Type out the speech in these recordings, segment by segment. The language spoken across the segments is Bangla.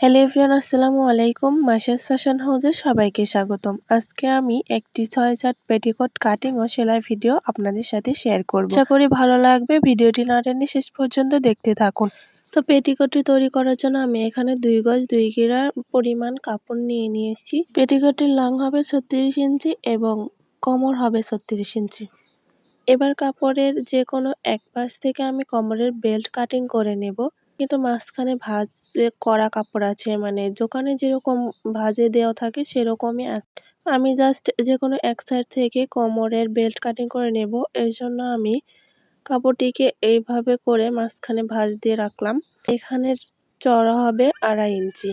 হ্যালো এভরিওয়ান আসসালামু আলাইকুম। মাসাস ফ্যাশন হাউসে সবাইকে স্বাগতম। আজকে আমি একটি ছয় চার পেটিকোট কাটিং ও সেলাই ভিডিও আপনাদের সাথে শেয়ার করব। আশা করি ভালো লাগবে। ভিডিওটি না টেনে শেষ পর্যন্ত দেখতে থাকুন। তো পেটিকোটটি তৈরি করার জন্য আমি এখানে দুই গজ দুই গিরা পরিমাণ কাপড় নিয়ে নিয়েছি। পেটিকোটটির লং হবে ছত্রিশ ইঞ্চি এবং কমর হবে ছত্রিশ ইঞ্চি। এবার কাপড়ের যে কোনো এক পাশ থেকে আমি কমরের বেল্ট কাটিং করে নেব। কিন্তু মাঝখানে ভাঁজ করা কাপড় আছে। মানে দোকানে যেরকম ভাঁজে দেওয়া থাকে সেরকমই আমি জাস্ট যে কোনো এক সাইড থেকে কোমরের বেল্ট কাটিং করে নেব। এর জন্য আমি কাপড়টিকে এইভাবে করে মাঝখানে ভাঁজ দিয়ে রাখলাম। এখানে চড়া হবে আড়াই ইঞ্চি।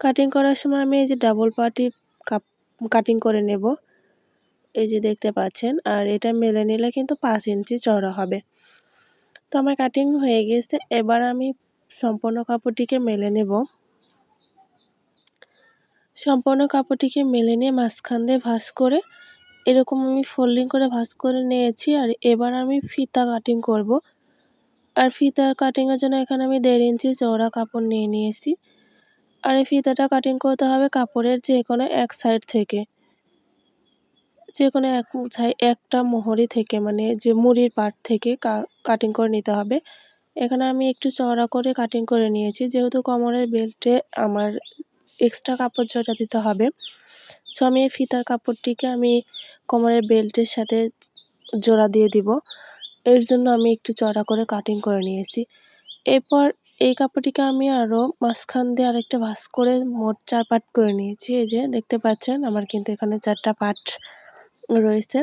কাটিং করার সময় আমি এই যে ডাবল পার্টি কাপ কাটিং করে নেব। এই যে দেখতে পাচ্ছেন। আর এটা মেলে নিলে কিন্তু পাঁচ ইঞ্চি চড়া হবে। তো আমার কাটিং হয়ে গেছে, এবার আমি সম্পূর্ণ কাপড়টিকে মেলে নেব। সম্পূর্ণ কাপড়টিকে মেলে নিয়ে মাঝখান দিয়ে ভাঁজ করে, এরকম আমি ফোল্ডিং করে ভাঁজ করে নিয়েছি আর এবার আমি ফিতা কাটিং করব। আর ফিতা কাটিংয়ের জন্য এখানে আমি দেড় ইঞ্চি চওড়া কাপড় নিয়ে নিয়েছি। আর এই ফিতাটা কাটিং করতে হবে কাপড়ের যে কোনো এক সাইড থেকে। যে কোনো এক একটা মোহরি থেকে মানে যে মুড়ির পাট থেকে কাটিং করে নিতে হবে। এখানে আমি একটু চওড়া করে কাটিং করে নিয়েছি। যেহেতু কোমরের বেল্টে আমার এক্সট্রা কাপড় জোড়া দিতে হবে সো আমি এই ফিতার কাপড়টিকে আমি কোমরের বেল্টের সাথে জোড়া দিয়ে দিব। এর জন্য আমি একটু চড়া করে কাটিং করে নিয়েছি। এরপর এই কাপড়টিকে আমি আরও মাঝখান দিয়ে আরেকটা ভাস করে মোট চার পাট করে নিয়েছি। এই যে দেখতে পাচ্ছেন, আমার কিন্তু এখানে চারটা পাট রয়েছে।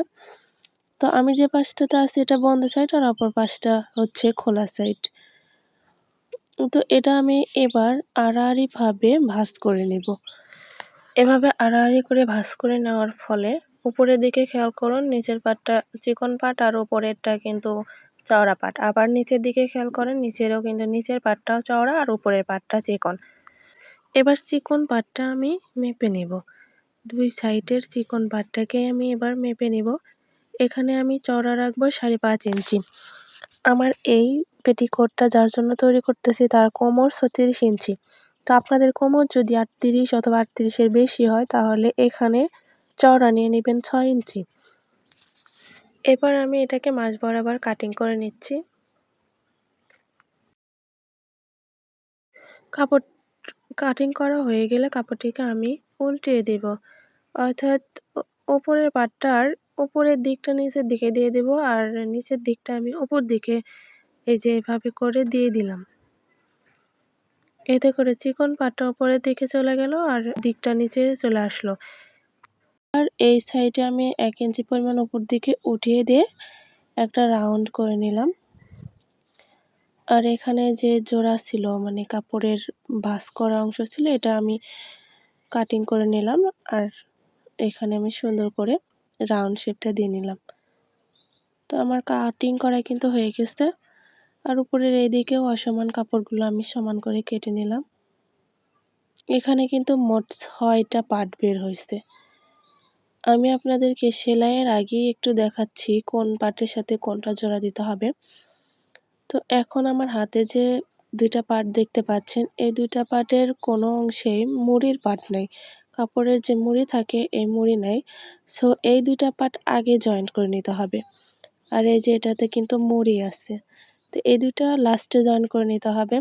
তো আমি যে পাশটাতে আছি এটা বন্ধ সাইড আর অপর পাশটা হচ্ছে খোলা সাইড তো এটা আমি এবার আড়াআড়িভাবে ভাঁজ করে নেব। এভাবে আড়াআড়ি করে ভাঁজ করে নেওয়ার ফলে উপরের দিকে খেয়াল করুন, নিচের পাটটা, চিকন পাট আর উপরেরটা কিন্তু চওড়া পাট। আবার নিচের দিকে খেয়াল করেন, নিচেরও কিন্তু নিচের পাটটাও চওড়া আর উপরের পাটটা চিকন। এবার চিকন পাটটা আমি মেপে নেব। দুই সাইডের চিকন পাটটাকে আমি এবার মেপে নেব। এখানে আমি চওড়া রাখব সাড়ে পাঁচ ইঞ্চি। আমার এই পেটিকোটটা যার জন্য তৈরি করতেছি তার কোমর ছত্রিশ ইঞ্চি। তো আপনাদের কোমর যদি আটত্রিশ অথবা আটত্রিশের বেশি হয় তাহলে এখানে চওড়া নিয়ে নেবেন ছয় ইঞ্চি। এবার আমি এটাকে মাঝ বরাবর কাটিং করে নিচ্ছি। কাপড় কাটিং করা হয়ে গেলে কাপড়টিকে আমি উল্টিয়ে দেব। অর্থাৎ ওপরের পাটটার উপরের দিকটা নিচের দিকে দিয়ে দেব আর নিচের দিকটা আমি ওপর দিকে এই যে এভাবে করে দিয়ে দিলাম। এতে করে চিকন পাটটা উপরের দিকে চলে গেল আর দিকটা নিচে চলে আসলো। আর এই সাইডে আমি এক ইঞ্চি পরিমাণ উপর দিকে উঠিয়ে দিয়ে একটা রাউন্ড করে নিলাম। আর এখানে যে জোড়া ছিল মানে কাপড়ের ভাস করা অংশ ছিল, এটা আমি কাটিং করে নিলাম। আর এখানে আমি সুন্দর করে রাউন্ড শেপটা দিয়ে নিলাম। তো আমার কাটিং করা কিন্তু হয়ে গেছে। আর উপরের এদিকেও অসমান কাপড়গুলো আমি সমান করে কেটে নিলাম। এখানে কিন্তু মোট ছয়টা পাট বের হয়েছে। আমি আপনাদেরকে সেলাইয়ের আগেই একটু দেখাচ্ছি কোন পার্টের সাথে কোনটা জোড়া দিতে হবে। তো এখন আমার হাতে যে দুইটা পার্ট দেখতে পাচ্ছেন, এই দুইটা পার্টের কোনো অংশেই মুড়ির পাট নেই। কাপড়ের যে মুড়ি থাকে, এই মুড়ি নেই সো এই দুইটা পার্ট আগে জয়েন্ট করে নিতে হবে। আর এই যে এটাতে কিন্তু মুড়ি আছে। তো এই দুইটা লাস্টে জয়েন করে নিতে হবে।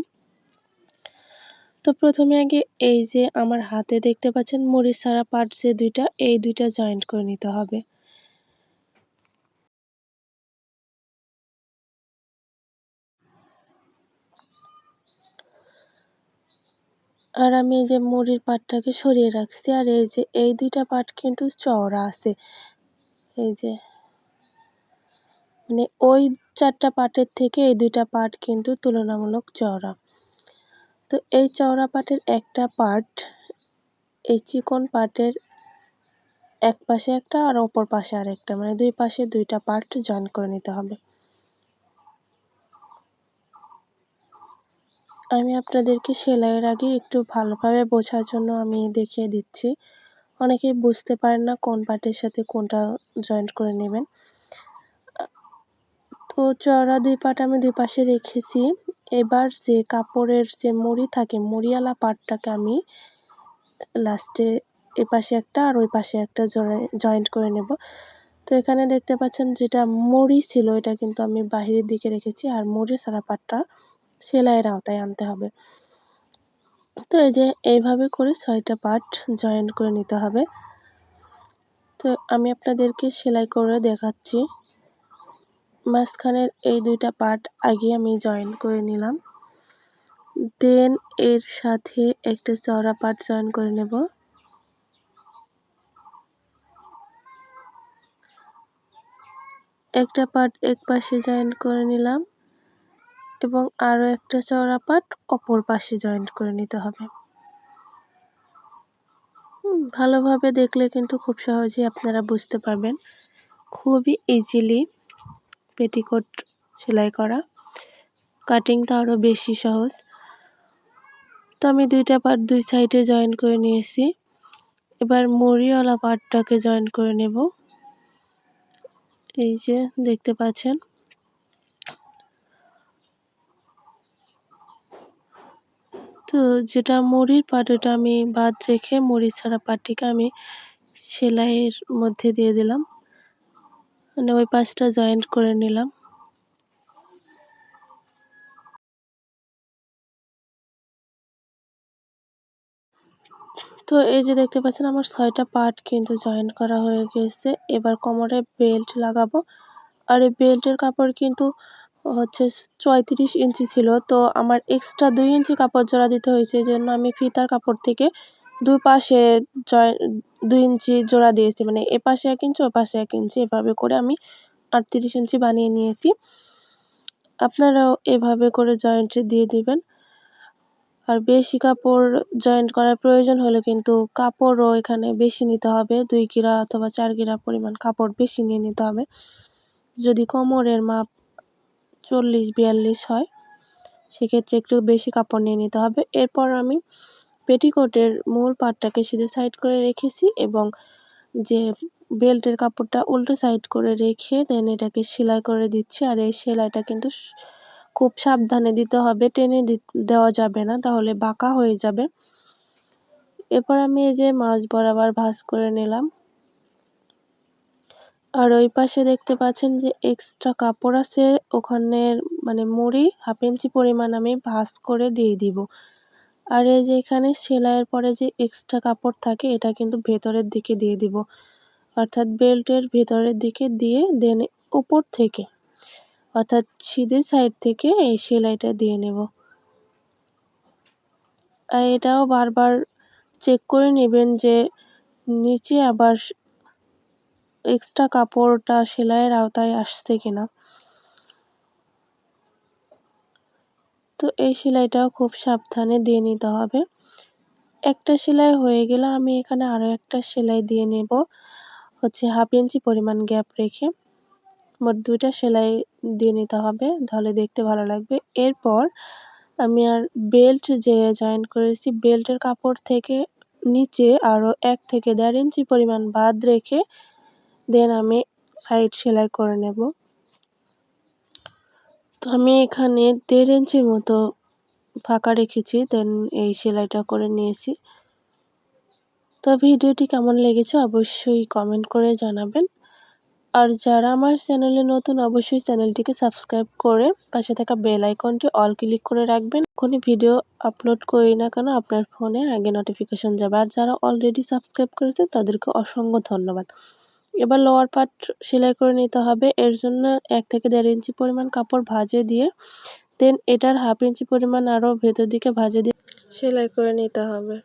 তো প্রথমে আগে এই যে আমার হাতে দেখতে পাচ্ছেন মুড়ি সারা পার্ট যে দুইটা, এই দুইটা জয়েন্ট করে নিতে হবে। আর আমি এই যে মুড়ির পাটটাকে সরিয়ে রাখছি, আর এই যে এই দুইটা পাট কিন্তু চওড়া আছে। এই যে মানে ওই চারটা পাটের থেকে এই দুইটা পাট কিন্তু তুলনামূলক চওড়া। তো এই চওড়া পাটের একটা পার্ট এই চিকন পাটের এক পাশে একটা আর অপর পাশে আর একটা মানে দুই পাশে দুইটা পার্ট জয়েন করে নিতে হবে। আমি আপনাদেরকে সেলাইয়ের আগে একটু ভালোভাবে বোঝার জন্য আমি দেখিয়ে দিচ্ছি। অনেকেই বুঝতে পারেন না কোন পার্টের সাথে কোনটা জয়েন্ট করে নেবেন। তো চড়া দুই পাট আমি দুই পাশে রেখেছি। এবার যে কাপড়ের যে মুড়ি থাকে, মুড়িওয়ালা পার্টটাকে আমি লাস্টে এপাশে একটা আর ওই পাশে একটা জয়েন্ট করে নেব। তো এখানে দেখতে পাচ্ছেন যেটা মুড়ি ছিল, এটা কিন্তু আমি বাহিরের দিকে রেখেছি। আর মুড়ি সারা পাটটা সেলাইয়ের আওতায় আনতে হবে। তো এই যে এইভাবে করে ছয়টা পার্ট জয়েন করে নিতে হবে। তো আমি আপনাদেরকে সেলাই করে দেখাচ্ছি। মাঝখানের এই দুইটা পার্ট আগে আমি জয়েন করে নিলাম। দেন এর সাথে একটা চওড়া পার্ট জয়েন করে নেব। একটা পার্ট এক পাশে জয়েন করে নিলাম। এবং আরও একটা চওড়া পাট অপর পাশে জয়েন করে নিতে হবে। ভালোভাবে দেখলে কিন্তু খুব সহজেই আপনারা বুঝতে পারবেন। খুবই ইজিলি পেটিকোট সেলাই করা। কাটিংটা আরও বেশি সহজ। তো আমি দুইটা পার্ট দুই সাইডে জয়েন করে নিয়েছি। এবার মরিওয়ালা পার্টটাকে জয়েন করে নেব। এই যে, দেখতে পাচ্ছেন? তো যেটা মুড়ির পাট, ওটা আমি বাদ রেখে মুড়ি ছাড়া পাটটিকে আমি সেলাইয়ের মধ্যে দিয়ে দিলাম। মানে ওই পাশটা জয়েন্ট করে নিলাম। তো এই যে দেখতে পাচ্ছেন, আমার ছয়টা পার্ট কিন্তু জয়েন করা হয়ে গেছে। এবার কোমরে বেল্ট লাগাবো। আর এই বেল্টের কাপড় কিন্তু হচ্ছে চৌত্রিশ ইঞ্চি ছিল। তো আমার এক্সট্রা দুই ইঞ্চি কাপড় জোড়া দিতে হয়েছে, এই জন্য আমি ফিতার কাপড় থেকে দুই পাশে জয়, দুই ইঞ্চি জোড়া দিয়েছি। মানে এ পাশে এক ইঞ্চি, ও পাশে এক ইঞ্চি, এভাবে করে আমি আটত্রিশ ইঞ্চি বানিয়ে নিয়েছি। আপনারাও এভাবে করে জয়েন্ট দিয়ে দিবেন। আর বেশি কাপড় জয়েন্ট করার প্রয়োজন হলে কিন্তু কাপড়ও এখানে বেশি নিতে হবে। দুই কিরা অথবা চার কিরা পরিমাণ কাপড় বেশি নিয়ে নিতে হবে। যদি কোমরের মাপ চল্লিশ বিয়াল্লিশ হয়। সেক্ষেত্রে একটু বেশি কাপড় নিয়ে নিতে হবে। এরপর আমি পেটিকোটের মূল পাটটাকে সিধে সাইড করে রেখেছি এবং যে বেল্টের কাপড়টা উল্টো সাইড করে রেখে দেন এটাকে সেলাই করে দিচ্ছি। আর এই সেলাইটা কিন্তু খুব সাবধানে দিতে হবে, টেনে দেওয়া যাবে না, তাহলে বাঁকা হয়ে যাবে। এরপর আমি এই যে মাছ বরাবর ভাঁজ করে নিলাম। আর ওই পাশে দেখতে পাচ্ছেন যে এক্সট্রা কাপড় আছে। ওখানের মানে মুড়ি হাফ ইঞ্চি পরিমাণ আমি ভাঁজ করে দিয়ে দিব। আর এই যে এখানে সেলাইয়ের পরে যে এক্সট্রা কাপড় থাকে, এটা কিন্তু ভেতরের দিকে দিয়ে দিব। অর্থাৎ বেল্টের ভেতরের দিকে দিয়ে দেন উপর থেকে। অর্থাৎ সিধে সাইড থেকে এই সেলাইটা দিয়ে নেব। আর এটাও বারবার চেক করে নেবেন যে নিচে আবার এক্সট্রা কাপড়টা সেলাইয়ের আওতায় আসছে কিনা। তো এই সেলাইটাও খুব সাবধানে দিয়ে নিতে হবে। একটা সেলাই হয়ে গেলে আমি এখানে আরও একটা সেলাই দিয়ে নেব। হচ্ছে হাফ ইঞ্চি পরিমাণ গ্যাপ রেখে মোট দুইটা সেলাই দিয়ে নিতে হবে, তাহলে দেখতে ভালো লাগবে। এরপর আমি আর বেল্ট যে জয়েন করেছি, বেল্টের কাপড় থেকে নিচে আরও এক থেকে দেড় ইঞ্চি পরিমাণ বাদ রেখে দেন আমি সাইড সেলাই করে নেব। তো আমি এখানে দেড় ইঞ্চির মতো ফাঁকা রেখেছি, দেন এই সেলাইটা করে নিয়েছি। তো ভিডিওটি কেমন লেগেছে অবশ্যই কমেন্ট করে জানাবেন। আর যারা আমার চ্যানেলে নতুন, অবশ্যই চ্যানেলটিকে সাবস্ক্রাইব করে পাশে থাকা বেল আইকনটি অল ক্লিক করে রাখবেন। এখনই ভিডিও আপলোড করি না কেন, আপনার ফোনে আগে নোটিফিকেশন যাবে। আর যারা অলরেডি সাবস্ক্রাইব করেছে, তাদেরকে অসংখ্য ধন্যবাদ। এবার লোয়ার পার্ট সেলাই করে নিতে হবে। এর জন্য এক থেকে দেড় ইঞ্চি পরিমাণ কাপড় ভাজে দিয়ে দেন এটার হাফ ইঞ্চি পরিমাণ আরও ভেতর দিকে ভাজে দিয়ে সেলাই করে নিতে হবে।